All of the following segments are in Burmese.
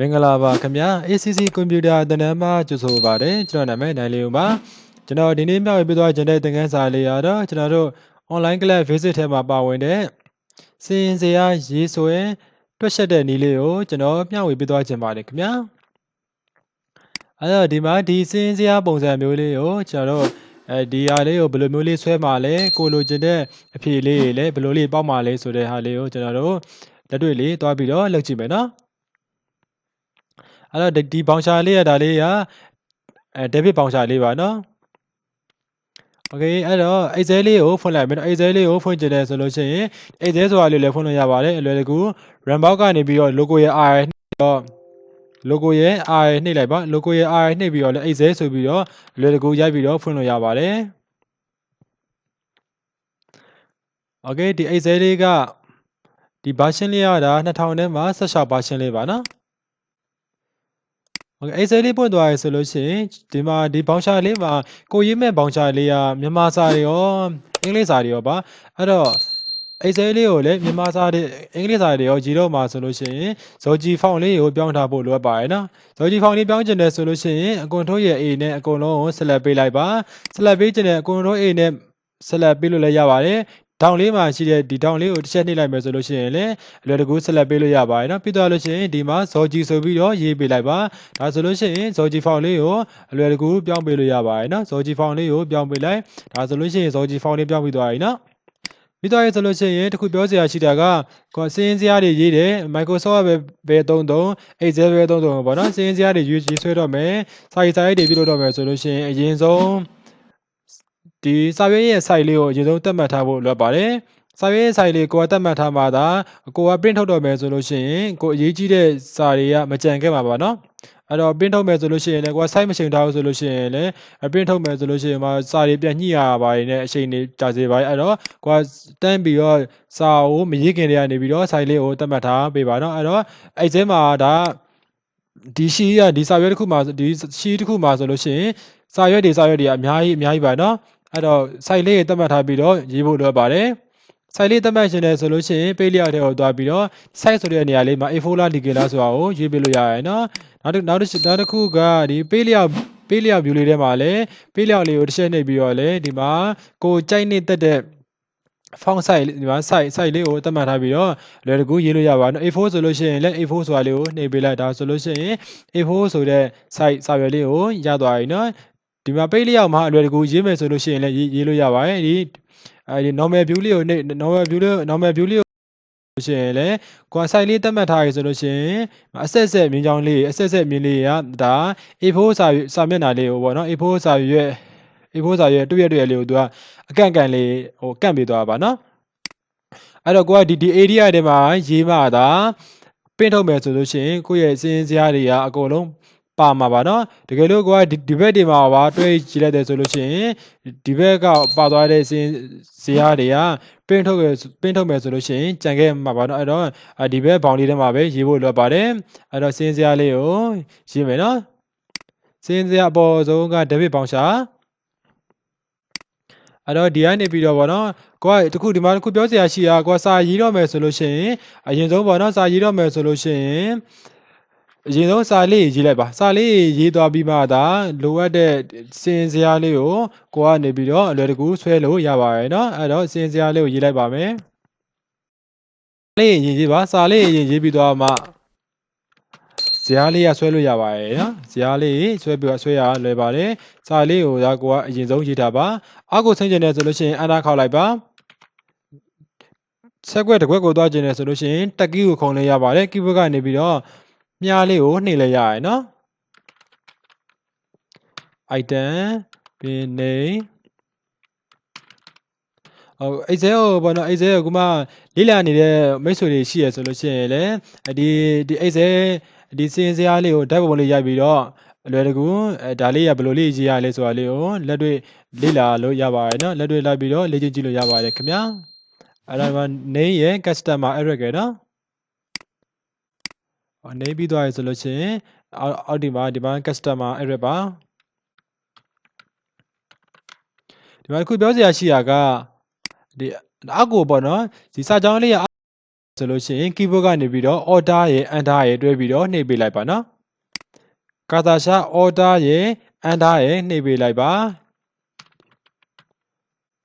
မင်္ဂလာပါခင်ဗျာ ACC ကွန်ပျူတာသင်တန်းမှာကြိုဆိုပါတယ်ကျွန်တော်နာမည်နိုင်လေးဦးပါကျွန်တော်ဒီနေ့မျှဝေပေးသွားခြင်းတဲ့သင်ခန်းစာလေးရတော့ကျွန်တော်တို့ online class visit ထဲမှာပါဝင်တဲ့စင်စရာရေးဆိုရင်တွက်ချက်တဲ့နည်းလေးကိုကျွန်တော်မျှဝေပေးသွားခြင်းပါတယ်ခင်ဗျာအဲ့တော့ဒီမှာဒီစင်စရာပုံစံမျိုးလေးကိုကျွန်တော်တို့အဲဒီဟာလေးကိုဘယ်လိုမျိုးလေးဆွဲမှာလဲကိုလိုချင်တဲ့အဖြေလေးတွေလည်းဘယ်လိုလေးပေါက်မှာလဲဆိုတဲ့ဟာလေးကိုကျွန်တော်တို့လက်တွေ့လေးတွားပြီးတော့လုပ်ကြည့်မယ်နော် အဲ့တော့ဒီဒီဘောင်ချာလေးရဒါလေးကအဲ debit ဘောင်ချာလေးပါနော်โอเคအဲ့တော့ Excel လေးကိုဖွင့်လိုက်မယ်နော် Excel လေးကိုဖွင့်ကြည့်တယ်ဆိုလို့ရှိရင် Excel ဆိုတာလေးလည်းဖွင့်လို့ရပါတယ်အလွယ်တကူ Runbox ကနေပြီးတော့ logo ရဲ့ R နှိပ်တော့ logo ရဲ့ R နှိပ်လိုက်ပါ logo ရဲ့ R နှိပ်ပြီးတော့လည်း Excel ဆိုပြီးတော့အလွယ်တကူရိုက်ပြီးတော့ဖွင့်လို့ရပါတယ်โอเคဒီ Excel လေးကဒီ version လေးရတာ2000ထဲမှာ16 version လေးပါနော် ဟုတ်ကဲ့ Excel လေးပွင့်သွားရဆိုလို့ရှိရင်ဒီမှာဒီဘောင်ချာလေးမှာကိုရေးမဲ့ဘောင်ချာလေးကမြန်မာစာတွေရောအင်္ဂလိပ်စာတွေရောပါအဲ့တော့ Excel လေးကိုလည်းမြန်မာစာတွေအင်္ဂလိပ်စာတွေရောဂျီတော့မှာဆိုလို့ရှိရင် Zoji font လေးကိုပြောင်းထားဖို့လိုအပ်ပါတယ်နော် Zoji font လေးပြောင်းကျင်တယ်ဆိုလို့ရှိရင်အကွန်ထုတ်ရဲ့ A နဲ့အကွန်လုံးကို select ပေးလိုက်ပါ select ပေးကျင်တဲ့အကွန်ထုတ် A နဲ့ select ပေးလို့လည်းရပါတယ် ဒေါင်လေးမှာရှိတဲ့ဒီဒေါင်လေးကိုတစ်ချက်နှိပ်လိုက်မယ်ဆိုလို့ရှိရင်လည်းအလွယ်တကူဆက်လက်ပေးလို့ရပါတယ်နော်ပြီးတော့လို့ရှိရင်ဒီမှာဇော်ဂျီဆိုပြီးတော့ရေးပေးလိုက်ပါဒါဆိုလို့ရှိရင်ဇော်ဂျီဖောင်လေးကိုအလွယ်တကူပြောင်းပေးလို့ရပါတယ်နော်ဇော်ဂျီဖောင်လေးကိုပြောင်းပေးလိုက်ဒါဆိုလို့ရှိရင်ဇော်ဂျီဖောင်လေးပြောင်းပြီးသွားပြီနော်ပြီးတော့ရဆိုလို့ရှိရင်တခုပြောစရာရှိတာကကိုစင်းစရာတွေရေးတယ် Microsoft ပဲပဲသုံးသုံး Excel ပဲသုံးသုံးပေါ့နော်စင်းစရာတွေရေးရေးဆွဲတော့မယ်စာရေးစာရေးတွေပြုလုပ်တော့မယ်ဆိုလို့ရှိရင်အရင်ဆုံး ဒီစာရွက်ရဲ့ site လေးကိုအရင်ဆုံးတက်မှတ်ထားဖို့လိုအပ်ပါတယ်စာရွက်ရဲ့ site လေးကိုကတက်မှတ်ထားမှသာကိုက print ထုတ်တော့မယ်ဆိုလို့ရှိရင်ကိုအရေးကြီးတဲ့စာတွေကမကြံခဲ့ပါပါနော်အဲ့တော့ print ထုတ်မယ်ဆိုလို့ရှိရင်လည်းကိုက site မချိန်ထားဘူးဆိုလို့ရှိရင်လည်း print ထုတ်မယ်ဆိုလို့ရှိရင်မှစာတွေပြန်ညှိရပါတယ်နဲ့အချိန်တွေကြာစေပါတယ်အဲ့တော့ကိုကတန်းပြီးတော့စာကိုမရေးခင်တည်းကနေပြီးတော့ site လေးကိုတက်မှတ်ထားပေးပါနော်အဲ့တော့အဲ့ဒီမှာဒါဒီရှီကဒီစာရွက်တစ်ခုမှာဒီရှီတစ်ခုမှာဆိုလို့ရှိရင်စာရွက်တွေစာရွက်တွေကအများကြီးအများကြီးပါနော် အဲ့တော့ site လေးကိုတက်မှတ်ထားပြီးတော့ရေးဖို့လိုပါတယ် site လေးတက်မှတ်ရှင်တယ်ဆိုလို့ရှိရင် page layout ထဲကိုသွားပြီးတော့ site ဆိုတဲ့နေရာလေးမှာ A4 လား legal လားဆိုတာကိုရွေးပြလို့ရရတယ်နော်နောက်တစ်နောက်တစ်နောက်တစ်ခုကဒီ page layout page layout view လေးထဲမှာလည်း page layout လေးကိုတစ်ချက်နှိပ်ပြီးတော့လည်းဒီမှာကိုကြိုက်နေတက်တဲ့ font size ဒီမှာ size size လေးကိုတက်မှတ်ထားပြီးတော့လွယ်တကူရေးလို့ရပါတော့ A4 ဆိုလို့ရှိရင်လည်း A4 ဆိုတာလေးကိုနှိပ်ပေးလိုက်တာဆိုလို့ရှိရင် A4 ဆိုတဲ့ size စာရွက်လေးကိုရသွားပြီနော် ဒီမှာ page layout မှာအလွယ်တကူရေးမယ်ဆိုလို့ရှိရင်လည်းရေးလို့ရပါတယ်ဒီအဲဒီ normal view လေးကို normal view လေး normal view လေးကိုရှင်လည်းကွာ site လေးတက်မှတ်ထားရဆိုလို့ရှင်အဆက်ဆက်မြင်းချောင်းလေးအဆက်ဆက်မြင်းလေးကဒါ A4 စာစာမျက်နှာလေးကိုပေါ့နော် A4 စာရွက် A4 စာရွက်တွေ့ရတွေ့ရလေးကိုသူကအကန့်ကန်လေးဟိုကန့်ပေးသွားပါနော်အဲ့တော့ကိုကဒီဒီ area ထဲမှာရေးမှသာပင့်ထုတ်မယ်ဆိုလို့ရှိရင်ကိုယ့်ရဲ့စင်းစရာတွေကအကုန်လုံး ပါမှာပါနော်တကယ်လို့ကိုကဒီဘက်တွေမှာပါတွေ့ကြည့်လိုက်တယ်ဆိုလို့ရှိရင်ဒီဘက်ကပါသွားတဲ့စင်းဇာတ်တွေကပင်းထုတ်ရပင်းထုတ်မယ်ဆိုလို့ရှိရင်ကြံခဲ့မှာပါနော်အဲ့တော့ဒီဘက်ဘောင်လေးထဲမှာပဲရေးဖို့လိုပါတယ်အဲ့တော့စင်းဇာတ်လေးကိုရေးမယ်နော်စင်းဇာတ်အပေါ်ဆုံးကဒေဗစ်ဘောင်ရှာအဲ့တော့ဒီကနေပြီးတော့ဗောနော်ကိုကတခုဒီမှာတခုပြောစရာရှိတာကိုကစာရေးတော့မယ်ဆိုလို့ရှိရင်အရင်ဆုံးဗောနော်စာရေးတော့မယ်ဆိုလို့ရှိရင် အရင်ဆုံးစာလေးရေးလိုက်ပါစာလေးရေးသွားပြီးမှသာလိုအပ်တဲ့စင်စရာလေးကိုကိုကနေပြီးတော့အလွယ်တကူဆွဲလို့ရပါတယ်เนาะအဲ့တော့စင်စရာလေးကိုရေးလိုက်ပါမယ်လေးရေးရေးပါစာလေးရေးရေးပြီးတော့မှဇာတ်လေးရဆွဲလို့ရပါတယ်နော်ဇာတ်လေးဆွဲပြီးဆွဲရလွယ်ပါတယ်စာလေးကိုဒါကိုကအရင်ဆုံးရေးထားပါအောက်ကိုဆင်းကျင်တယ်ဆိုလို့ရှိရင်အန်တာခောက်လိုက်ပါဆက်ကွက်တစ်ခွက်ကိုသွားကျင်တယ်ဆိုလို့ရှိရင်တက်ကီးကိုခုံလေးရပါတယ်ကီးဘက်ကနေပြီးတော့ မြားလေးကိုနှိပ်လိုက်ရရယ်နော် item ပြီးနေဟို Excel ကိုပေါ့နော် Excel ကိုကမှလေ့လာနေတဲ့မိတ်ဆွေတွေရှိရဆိုလို့ရှိရင်လည်းဒီဒီ Excel ဒီစင်စရာလေးကိုဓာတ်ပုံလေးရိုက်ပြီးတော့အလွယ်တကူအဲဒါလေးရဘယ်လိုလေးရေးရလဲဆိုတာလေးကိုလက်တွေ့လေ့လာလို့ရပါတယ်နော်လက်တွေ့လိုက်ပြီးတော့လေ့ကျင့်ကြည့်လို့ရပါတယ်ခင်ဗျာအဲ့ဒါမှ name ရဲ့ customer error ကဲနော် ဟော name ပြီးသွားရဆိုလို့ရှိရင်အောက်အောက်ဒီမှာဒီမှာ customer error ပါဒီမှာခုပြောစရာရှိတာကဒီအောက်ကိုပေါ့နော်ဒီစာကြောင်းလေးရဆိုလို့ရှိရင် keyboard ကနေပြီးတော့ order ရဲ့ enter ရဲ့တွဲပြီးတော့နှိပ်ပေးလိုက်ပါနော်ကာတာရှာ order ရဲ့ enter ရဲ့နှိပ်ပေးလိုက်ပါ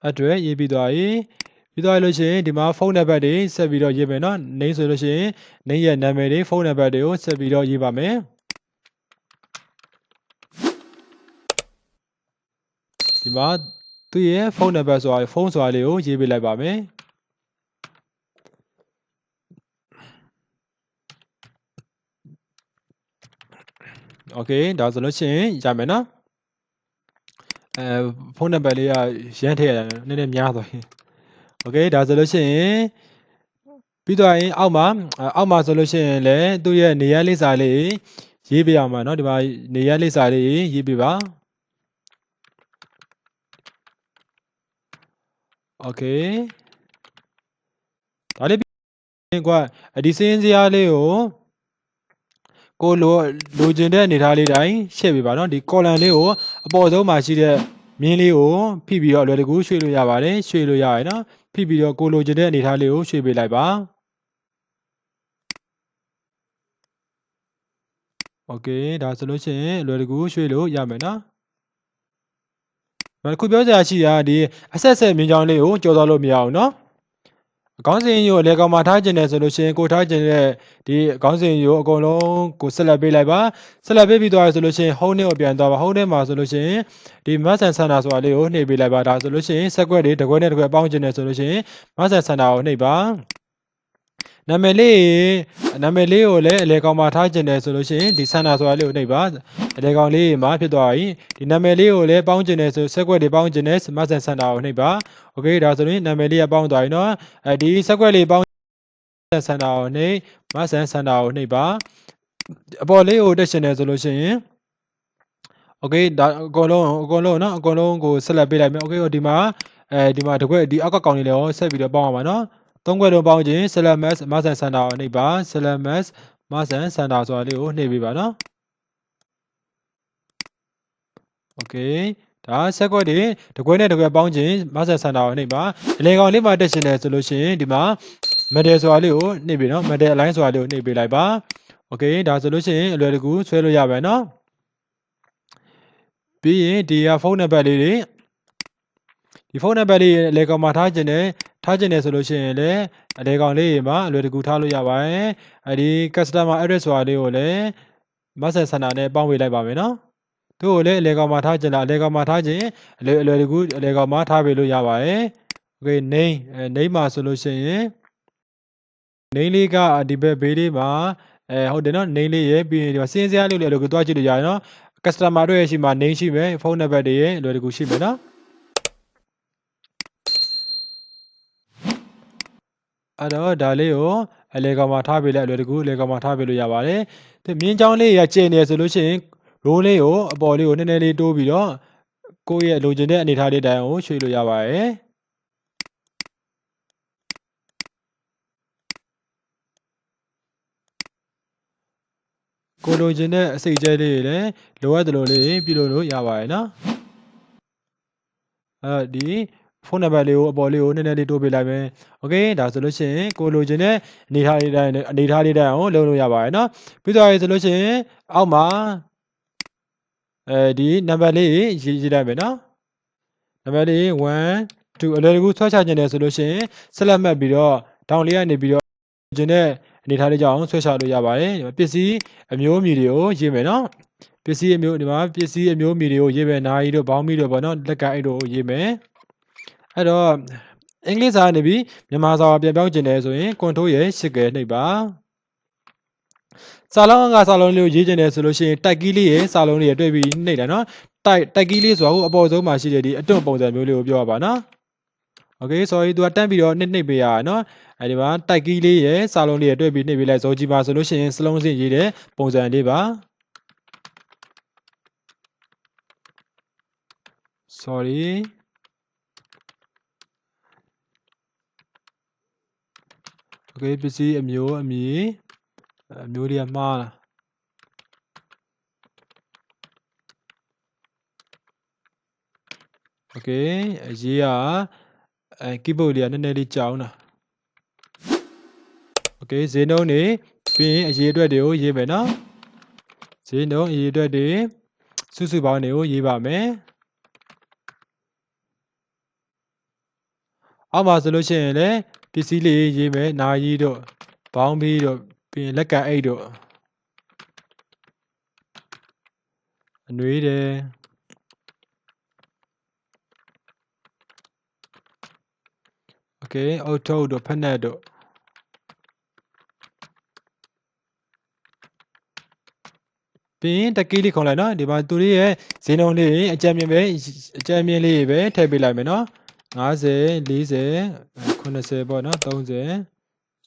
အတွက်ရေးပြီးသွားပြီ ပြီးသွားလို့ရှိရင်ဒီမှာဖုန်းနံပါတ်တွေဆက်ပြီးတော့ရေးမယ်နော်နေဆိုလို့ရှိရင်နေရဲ့နာမည်တွေဖုန်းနံပါတ်တွေကိုဆက်ပြီးတော့ရေးပါမယ်ဒီမှာသူ့ရဲ့ဖုန်းနံပါတ်ဆိုတာဖုန်းဆိုတာလေးကိုရေးပေးလိုက်ပါမယ်โอเคဒါဆိုလို့ရှိရင်ရမယ်နော်အဲဖုန်းနံပါတ်လေးကရမ်းထည့်ရတယ်နည်းနည်းများသွားရင် โอเคဒါဆိုလို့ရှိရင်ပြီးတော့ရင်အောက်မှာအောက်မှာဆိုလို့ရှိရင်လည်းသူ့ရဲ့နေရာလေးစာလေးရေးပြအောင်ပါเนาะဒီမှာနေရာလေးစာလေးရေးပြပါโอเคဒါလေးပြီးကွာဒီစင်းစရာလေးကိုကိုလိုလိုချင်တဲ့အနေထားလေးတိုင်းရှင်းပြပါเนาะဒီ column လေးကိုအပေါ်ဆုံးမှာရှိတဲ့မြင်းလေးကိုဖိပြီးတော့အလွယ်တကူရွှေ့လို့ရပါတယ်ရွှေ့လို့ရရယ်เนาะ ဖိပြီးတော့ကိုလိုချင်တဲ့အနေအထားလေးကိုရွှေ့ပေးလိုက်ပါ okay ဒါဆိုလို့ရှိရင်လွယ်တကူရွှေ့လို့ရမယ်နော်မခုပြောစရာရှိတာဒီအဆက်ဆက်မြင်ကြောင်းလေးကိုကြော်သွားလို့မရအောင်နော် အကောင်းစင်ရိုးအလဲကောင်မှာထားကျင်တယ်ဆိုလို့ရှိရင်ကိုထားကျင်တဲ့ဒီအကောင်းစင်ရိုးအကုန်လုံးကိုဆက်လက်ပေးလိုက်ပါဆက်လက်ပေးပြီးသွားရဆိုလို့ရှိရင် home နဲ့ကိုပြန်သွားပါ home နဲ့မှာဆိုလို့ရှိရင်ဒီ mass and center ဆိုတာလေးကိုနှိပ်ပေးလိုက်ပါဒါဆိုလို့ရှိရင်ဆက်ကွက်တွေတကွက်နဲ့တကွက်ပေါင်းကျင်တယ်ဆိုလို့ရှိရင် mass and center ကိုနှိပ်ပါ နာမည်လေးနာမည်လေးကိုလည်းအလဲကောင်မှာထားကျင်တယ်ဆိုလို့ရှိရင်ဒီ center ဆိုတာလေးကိုနှိပ်ပါအလဲကောင်လေးမှာဖြစ်သွားပြီဒီနာမည်လေးကိုလည်းပေါင်းကျင်တယ်ဆိုဆက်ကွက်တွေပေါင်းကျင်တယ် mass and center ကိုနှိပ်ပါโอเคဒါဆိုရင်နာမည်လေးကပေါင်းသွားပြီเนาะအဲဒီဆက်ကွက်လေးပေါင်းဆန်တာကိုနှိပ်မဆန်ဆန်တာကိုနှိပ်ပါအပေါ်လေးကိုတက်ရှင်တယ်ဆိုလို့ရှိရင်โอเคဒါအကုန်လုံးအကုန်လုံးเนาะအကုန်လုံးကိုဆက်လက်ပေးလိုက်မယ်โอเคဒီမှာအဲဒီမှာတကွက်ဒီအောက်ကကောင်လေးလည်းဆက်ပြီးတော့ပေါင်းအောင်ပါเนาะ သုံးခွက်လုံးပေါင်းခြင်း select mass မဆန်ဆန်တာကိုနှိပ်ပါ select mass မဆန်ဆန်တာဆိုတာလေးကိုနှိပ်ပေးပါเนาะโอเคဒါဆက်ကွက်တွေတကွဲနဲ့တကွဲပေါင်းခြင်းမဆန်ဆန်တာကိုနှိပ်ပါအလေကောင်လေးမှာတက်ရှင်တယ်ဆိုလို့ရှိရင်ဒီမှာမဒယ်ဆိုတာလေးကိုနှိပ်ပြီနော်မဒယ်အလိုင်းဆိုတာလေးကိုနှိပ်ပေးလိုက်ပါโอเคဒါဆိုလို့ရှိရင်အလွယ်တကူဆွဲလို့ရပါမယ်နော်ပြီးရင်ဒီကဖုန်းနံပါတ်လေးတွေဒီဖုန်းနံပါတ်လေးအလေကောင်မှာထားခြင်းနဲ့ ထားခြင်းတယ်ဆိုလို့ရှိရင်လည်းအလဲကောင်လေးမှာအလွယ်တကူထားလို့ရပါတယ်အဲဒီ customer address ဆိုတာလေးကိုလည်း master center နဲ့ပေါင်းဝေလိုက်ပါမယ်နော်တို့ကိုလည်းအလဲကောင်မှာထားခြင်းလားအလဲကောင်မှာထားခြင်းအလွယ်အလွယ်တကူအလဲကောင်မှာထားပေးလို့ရပါတယ် okay name name မှာဆိုလို့ရှိရင် name လေးကဒီဘက်ဘေးလေးမှာအဲဟုတ်တယ်နော် name လေးရေးပြီးရင်ဒီမှာစင်စရာလေးလည်းအလိုကိုတွားကြည့်လို့ရတယ်နော် customer တို့ရဲ့ရှိမှာ name ရှိမယ်ဖုန်းနံပါတ်တွေရဲ့အလွယ်တကူရှိမယ်နော် အဲ့တော့ဒါလေးကိုအလေကောင်မှာထားပေးလိုက်အလွယ်တကူအလေကောင်မှာထားပေးလို့ရပါတယ်ဒီမြင်းချောင်းလေးရကျင်နေဆိုလို့ရှိရင်ရိုးလေးကိုအပေါ်လေးကိုနည်းနည်းလေးတိုးပြီးတော့ကိုယ့်ရဲ့လိုချင်တဲ့အနေအထားလေးတိုင်ကိုရွှေ့လို့ရပါတယ်ကိုလိုချင်တဲ့အစိတ်ကျဲလေးတွေလည်းလိုအပ်တယ်လို့လေးပြုလုပ်လို့ရပါတယ်နော်အဲဒီ ဖုန်းနံပါတ်လေးကိုအပေါ်လေးကိုနည်းနည်းလေးတိုးပေးလိုက်မယ်။ Okay ဒါဆိုလို့ရှိရင်ကိုလိုချင်တဲ့အနေထားလေးတိုင်းအနေထားလေးတိုင်းအောင်လုပ်လို့ရပါတယ်နော်။ပြီးတော့ရဆိုလို့ရှိရင်အောက်မှာအဲဒီနံပါတ်လေးရေးရေးလိုက်မယ်နော်။နံပါတ်လေး1 2အလွယ်တကူဆွဲချခြင်းတယ်ဆိုလို့ရှိရင်ဆက်လက်မှတ်ပြီးတော့ down လေးကနေပြီးတော့ကျင်တဲ့အနေထားလေးကြောင့်ဆွဲချလို့ရပါတယ်။ပစ္စည်းအမျိုးအမည်တွေကိုရေးမယ်နော်။ပစ္စည်းအမျိုးဒီမှာပစ္စည်းအမျိုးအမည်တွေကိုရေးမယ်။နာရီတို့ဘောင်းမီတို့ပေါ့နော်။လက်ကအိတ်တို့ရေးမယ်။ အဲ့တော့အင်္ဂလိပ်စာနေပြီးမြန်မာစာပြန်ပြောင်းကျင်တယ်ဆိုရင် control ရဲ့ရှစ်ကယ်နှိပ်ပါစာလုံးကစာလုံးလေးကိုရေးကျင်တယ်ဆိုလို့ရှိရင်တိုက်ကီးလေးရဲ့စာလုံးလေးရဲ့တွေ့ပြီးနှိပ်တယ်နော်တိုက်တိုက်ကီးလေးဆိုတာကိုအပေါ်ဆုံးမှာရှိတဲ့ဒီအတွန့်ပုံစံမျိုးလေးကိုပြောရပါနော် Okay sorry သူကတက်ပြီးတော့နှစ်နှစ်ပေးရအောင်နော်အဲဒီမှာတိုက်ကီးလေးရဲ့စာလုံးလေးရဲ့တွေ့ပြီးနှစ်ပေးလိုက်ဇောကြီးပါဆိုလို့ရှိရင်စလုံးစင်ရေးတဲ့ပုံစံလေးပါ sorry โอเคပစ္စည်းအမျိုးအမည်အမျိုးတွေကမှားလားโอเคအရေးကအဲ keyboard လေးကနည်းနည်းလေးကြောင်းတာ เคဈေးနှုန်းတွေပြီးရင်အရေးအတွက်တွေကိုရေးမယ်နော်ဈေးနှုန်းအရေးအတွက်တွေစုစုပေါင်းတွေကိုရေးပါမယ်အောက်မှာဆိုလို့ရှိရင်လည်း ပစ္စည်းလေးရေးမယ်နာရီတို့ဘောင်းဘီတို့ပြီးရင်လက်ကအိတ်တို့အနှွေးတယ်โอเคအုတ်ထုတ်တို့ဖက်နက်တို့ပြီးရင်တက်ကီးလေးခေါ်လိုက်နော်ဒီမှာသူတို့ရဲ့ဈေးနှုန်းလေးအကြမ်းမြင်ပဲအကြမ်းမြင်လေးပဲထည့်ပေးလိုက်မယ်နော် 50 40 80ပေါ့နော်30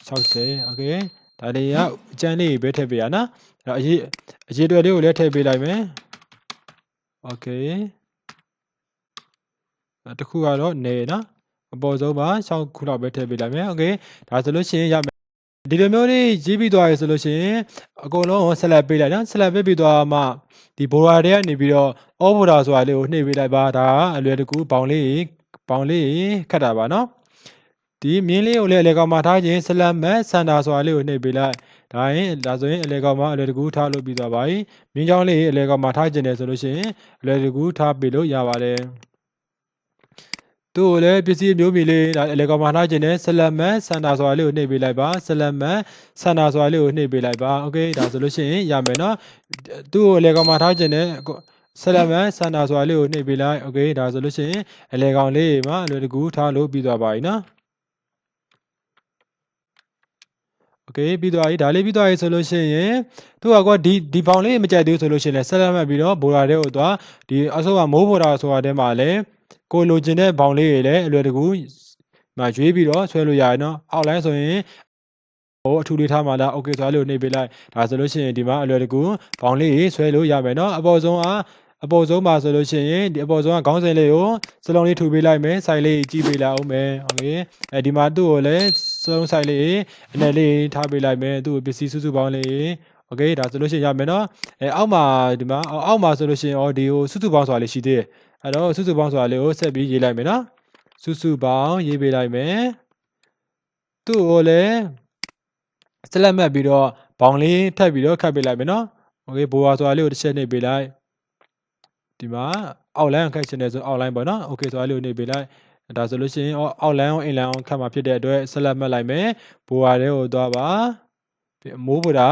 60 okay ဒါလေးကအကျန်လေးပဲထည့်ပေးရနော်အဲ့တော့အရေးအရေးတွေလေးကိုလည်းထည့်ပေးလိုက်မယ် okay တခုကတော့နေနော်အပေါ်ဆုံးပါ6ခုလောက်ပဲထည့်ပေးလိုက်မယ်။ Okay ဒါဆိုလို့ရှိရင်ရမယ်။ဒီလိုမျိုးလေးရေးပြီးသွားရဆိုလို့ရှိရင်အကုန်လုံးကိုဆက်လက်ပေးလိုက်နော်။ဆက်လက်ပေးပြီးသွားမှဒီ border တွေကနေပြီးတော့ all border ဆိုတာလေးကိုနှိပ်ပေးလိုက်ပါ။ဒါအလွယ်တကူဘောင်လေး ပေါင်လေးခတ်တာပါနော်ဒီမြင်းလေးကိုလည်းအလေကောင်မှာထားခြင်းဆလတ်မတ်စန်တာဆိုတာလေးကိုနှိပ်ပေးလိုက်ဒါရင်ဒါဆိုရင်အလေကောင်မှာအလွယ်တကူထားလို့ပြီးသွားပါပြီမြင်းချောင်းလေးအလေကောင်မှာထားခြင်းတယ်ဆိုလို့ရှိရင်အလွယ်တကူထားပေးလို့ရပါတယ်သူ့ကိုလည်းပစ္စည်းမျိုးမီလေးဒါအလေကောင်မှာထားခြင်းနဲ့ဆလတ်မတ်စန်တာဆိုတာလေးကိုနှိပ်ပေးလိုက်ပါဆလတ်မတ်စန်တာဆိုတာလေးကိုနှိပ်ပေးလိုက်ပါโอเคဒါဆိုလို့ရှိရင်ရမယ်နော်သူ့ကိုအလေကောင်မှာထားခြင်းနဲ့ ဆလတ်မတ်စန်တာဆိုတာလေးကိုနှိပ်ပေးလိုက်โอเคဒါဆိုလို့ရှိရင်အလေကောင်လေးမှာအလွယ်တကူထားလို့ပြီးသွားပါပြီနော်โอเคပြီးသွားပြီဒါလေးပြီးသွားပြီဆိုလို့ရှိရင်သူကကွာဒီဒီဘောင်လေးမကြိုက်သေးဘူးဆိုလို့ရှိရင်လည်းဆက်လက်မှတ်ပြီးတော့ဘိုရာတဲ့ကိုသွားဒီအဆောကမိုးဘိုရာဆိုတာတဲမှာလည်းကိုလိုချင်တဲ့ဘောင်လေးတွေလည်းအလွယ်တကူမှာရွေးပြီးတော့ဆွဲလို့ရတယ်နော်အောက်လိုင်းဆိုရင်ဟိုအထူလေးထားမှလားโอเคဆိုလို့နှိပ်ပေးလိုက်ဒါဆိုလို့ရှိရင်ဒီမှာအလွယ်တကူဘောင်လေးတွေဆွဲလို့ရမယ်နော်အပေါ်ဆုံးအား အပေါ်ဆုံးမှာဆိုလို့ရှိရင်ဒီအပေါ်ဆုံးကခေါင်းစဉ်လေးကိုစလုံးလေးထူပေးလိုက်မယ်စိုက်လေးကြည့်ပေးလိုက်အောင်မယ်โอเคအဲဒီမှာသူ့ကိုလည်းစလုံးစိုက်လေးအနယ်လေးထားပေးလိုက်မယ်သူ့ကိုပစ္စည်းစုစုပေါင်းလေးโอเคဒါဆိုလို့ရှိရင်ရမယ်နော်အဲအောက်မှာဒီမှာအောက်မှာဆိုလို့ရှိရင်အော်ဒီကိုစုစုပေါင်းဆိုတာလေးရှိသေးတယ်အဲ့တော့စုစုပေါင်းဆိုတာလေးကိုဆက်ပြီးရေးလိုက်မယ်နော်စုစုပေါင်းရေးပေးလိုက်မယ်သူ့ကိုလည်းဆက်လက်မှတ်ပြီးတော့ဘောင်လေးထပ်ပြီးတော့ခတ်ပေးလိုက်မယ်နော်โอเคဘိုးဝါဆိုတာလေးကိုတစ်ချက်နှိပ်ပေးလိုက် ဒီမှာအောက်လိုင်းခတ်ရှင်တယ်ဆိုအောက်လိုင်းပေါ့နော်โอเคဆိုတာလေးကိုနှိပ်ပေးလိုက်ဒါဆိုလို့ရှိရင်အောက်လိုင်းအောင်အင်လိုင်းအောင်ခတ်မှာဖြစ်တဲ့အတွက်ဆက်လက်မှတ်လိုက်မယ်ဘိုးဝါတွေကိုသွားပါပြီးမိုးဗတာ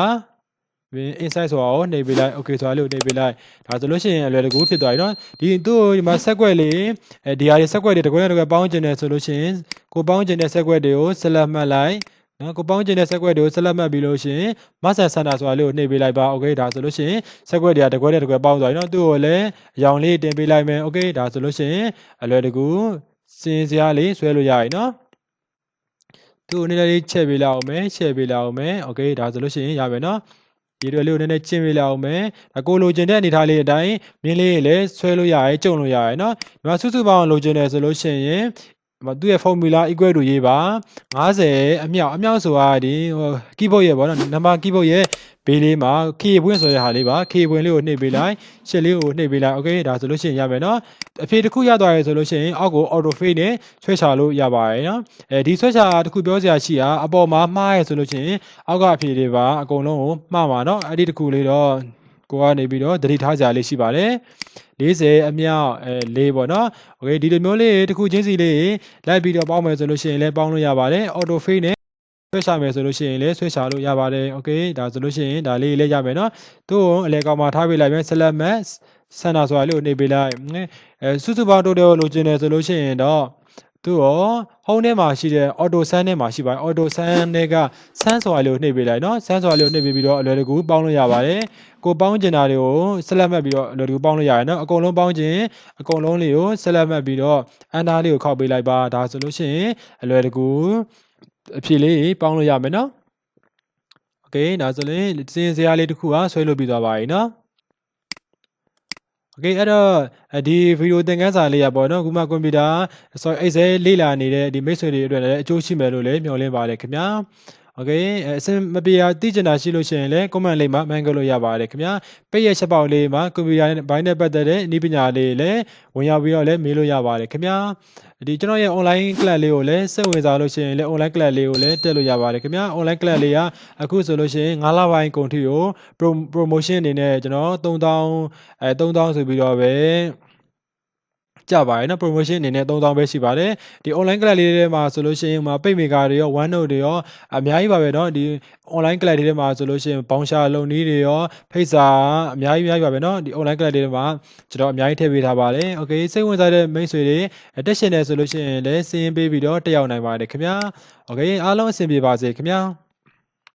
ပြီး inside ဆိုတာကိုနှိပ်ပေးလိုက် okay ဆိုတာလေးကိုနှိပ်ပေးလိုက်ဒါဆိုလို့ရှိရင်အလွယ်တကူဖြစ်သွားပြီเนาะဒီသူ့ဒီမှာ set ကွက်လေးအဲဒီဟာတွေ set ကွက်တွေတကွဲတကွဲပေါင်းကျင်တယ်ဆိုလို့ရှိရင်ကိုပေါင်းကျင်တဲ့ set ကွက်တွေကိုဆက်လက်မှတ်လိုက် နော်ကိုပေါင်းကျင်တဲ့ set ကွက်တွေကိုဆက်လက်မှတ်ပြီးလို့ရှိရင် master center ဆိုတာလေးကိုနှိပ်ပေးလိုက်ပါ okay ဒါဆိုလို့ရှိရင် set ကွက်တွေကတကွဲတကွဲပေါင်းသွားပြီเนาะသူ့ကိုလည်းအယောင်လေးတင်ပေးလိုက်မယ် okay ဒါဆိုလို့ရှိရင်အလွယ်တကူစင်စရာလေးဆွဲလို့ရပြီเนาะသူ့ကိုနည်းနည်းလေးချက်ပေးလိုက်အောင်မယ်ချက်ပေးလိုက်အောင်မယ် okay ဒါဆိုလို့ရှိရင်ရမယ်เนาะရေတွေလေးကိုနည်းနည်းကျင့်ပေးလိုက်အောင်မယ်။အကိုလိုချင်တဲ့အနေထားလေးအတိုင်းမြင်းလေးလည်းဆွဲလို့ရတယ်ကြုံလို့ရတယ်နော်။ဒီမှာစုစုပေါင်းလိုချင်တယ်ဆိုလို့ရှိရင်ဒီမှာ သူ့ရဲ့ formula equal to ရေးပါ50အမြောက်အမြောက်ဆိုတာဒီဟို keyboard ရဲ့ပေါ့နော်နံပါတ် keyboard ရဲ့ဘေးလေးမှာ key ပွင့်ဆိုတဲ့ဟာလေးပါ key ပွင့်လေးကိုနှိပ်ပေးလိုက်ရှစ်လေးကိုနှိပ်ပေးလိုက် okay ဒါဆိုလို့ရှိရင်ရမယ်နော်အဖြေတစ်ခုရသွားရဲဆိုလို့ရှိရင်အောက်ကို auto fade နဲ့ဆွဲချလို့ရပါတယ်နော်အဲဒီဆွဲချတစ်ခုပြောစရာရှိတာအပေါ်မှာမှားရဲဆိုလို့ရှိရင်အောက်ကအဖြေတွေပါအကုန်လုံးကိုမှားပါနော်အဲ့ဒီတစ်ခုလေးတော့ ကိုကနေပြီးတော့ဒတိထားကြလေးရှိပါတယ်40အမြောက်အဲ၄ပေါ့နော်โอเคဒီလိုမျိုးလေးတစ်ခုချင်းစီလေးလိုက်ပြီးတော့ပေါင်းမယ်ဆိုလို့ရှိရင်လည်းပေါင်းလို့ရပါတယ် auto fade နဲ့ဆွဲချမယ်ဆိုလို့ရှိရင်လည်းဆွဲချလို့ရပါတယ်โอเคဒါဆိုလို့ရှိရင်ဒါလေးလည်းရမယ်เนาะသူ့ကိုအလဲကောင်မှာထားပေးလိုက်မယ် select max ဆန်တာဆိုတာလေးကိုနှိပ်ပေးလိုက်အဲစုစုပေါင်းတိုးတယ်ကိုလိုချင်တယ်ဆိုလို့ရှိရင်တော့ သူ့ရောဟုံးထဲမှာရှိတဲ့ auto sun ထဲမှာရှိပါတယ် auto sun တွေက sun ဆိုတာလေးကိုနှိပ်ပေးလိုက်เนาะ sun ဆိုတာလေးကိုနှိပ်ပေးပြီးတော့အလွယ်တကူပေါင်းလို့ရပါတယ်ကိုပေါင်းကျင်တာတွေကိုဆက်လက်မှတ်ပြီးတော့အလွယ်တကူပေါင်းလို့ရတယ်เนาะအကုန်လုံးပေါင်းကျင်အကုန်လုံးလေးကိုဆက်လက်မှတ်ပြီးတော့အန်တာလေးကိုခောက်ပေးလိုက်ပါဒါဆိုလို့ရှိရင်အလွယ်တကူအဖြေလေးပေါင်းလို့ရမယ်เนาะโอเคဒါဆိုရင်စင်စရာလေးတစ်ခုကဆွဲလို့ပြီးသွားပါပြီเนาะ โอเคအဲ့တော့ဒီဗီဒီယိုသင်ခန်းစာလေးရပေါ့နော်ခုမှကွန်ပျူတာဆို Excel လေ့လာနေတဲ့ဒီမိတ်ဆွေတွေအတွက်လည်းအကျိုးရှိမယ်လို့လည်းမျှော်လင့်ပါတယ်ခင်ဗျာ โอเคအဲအစင်မပြေတာသိချင်တာရှိလို့ရှိရင်လည်း comment လေးမှာ man လုပ်လို့ရပါတယ်ခင်ဗျာပိတ်ရဲ့ချက်ပေါက်လေးမှာကွန်ပျူတာနဲ့ဘိုင်းနဲ့ပတ်သက်တဲ့ဤပညာလေးလည်းဝင်ရောက်ပြီးတော့လည်းမေးလို့ရပါတယ်ခင်ဗျာ ဒီကျွန်တော်ရဲ့ online class လေးကိုလည်းစိတ်ဝင်စားလို့ရှိရင်လည်း online class လေးကိုလည်းတက်လို့ရပါတယ်ခင်ဗျာ online class လေးကအခုဆိုလို့ရှိရင်9လပိုင်းကုန်ထိကို pro- promotion အနေနဲ့ကျွန်တော်3000အဲ3000ဆိုပြီးတော့ပဲ ကျပါတယ်နော် promotion အနေနဲ့3000ပဲရှိပါတယ်ဒီ online class လေးတွေမှာဆိုလို့ရှိရင်မှာပိတ်မေကာတွေရော OneNote တွေရောအများကြီးပါပဲနော်ဒီ online class တွေမှာဆိုလို့ရှိရင်ဘောင်ရှာလုံနည်းတွေရောဖိတ်စာအများကြီးများပါပဲနော်ဒီ online class တွေမှာကျွန်တော်အများကြီးထည့်ပေးထားပါတယ် okay စိတ်ဝင်စားတဲ့မိတ်ဆွေတွေတက်ရှင်တယ်ဆိုလို့ရှိရင်လည်းစင်းပေးပြီးတော့တက်ရောက်နိုင်ပါတယ်ခင်ဗျာ okay အားလုံးအဆင်ပြေပါစေခင်ဗျာ